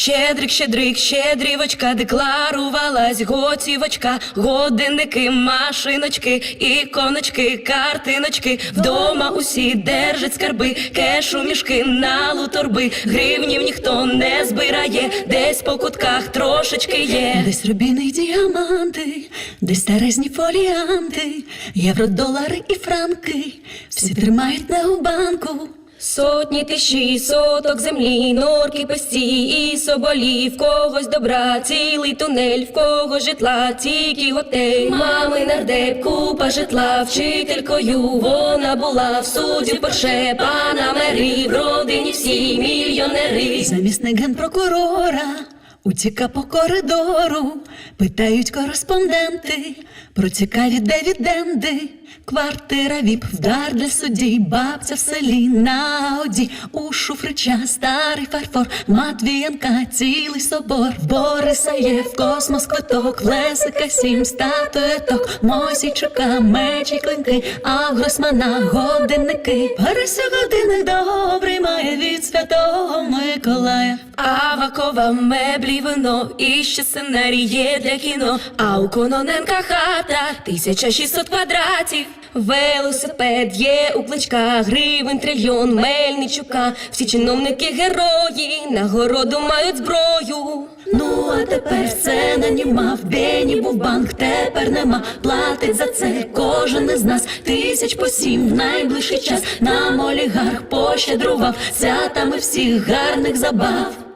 Щедрик, щедрик, щедрівочка, декларувалась готівочка, годинники, машиночки, іконочки, картиночки. Вдома усі держать скарби, кешу мішки, налу торби, гривнів ніхто не збирає, десь по кутках трошечки є. Десь рубіни діаманти, десь старезні фоліанти, євро, долари і франки, всі тримають не у банку. Сотні тиші, соток землі, норки песці і соболі, в когось добра, цілий тунель, в кого житла, тільки готель. Мами нардеп, купа житла, вчителькою вона була в суді перше, пана мери, в родині всі мільйонери. Замісник генпрокурора утіка по коридору, питають кореспонденти про цікаві дивіденди. Квартира віп, вдар для судді, бабця в селі на оді, у шуфрича старий фарфор, Матвієнка, цілий собор, Бориса є в космос квиток, Лесика сім статуеток, Мосійчука, мечі клинки, а Гросмана годинники. Парися годинник добрий має від святого Миколая. Авакова меблі вино і ще сценарій є для кіно. А у Кононенка хата 1600 квадратів. Велосипед є у кличка, гривень трильйон, Мельничука. Всі чиновники герої, нагороду мають зброю. Ну, а тепер це наніма, в Бені був банк, тепер нема. Платить за це кожен із нас тисяч по сім в найближчий час. Нам олігарх пощедрував святами всіх гарних забав.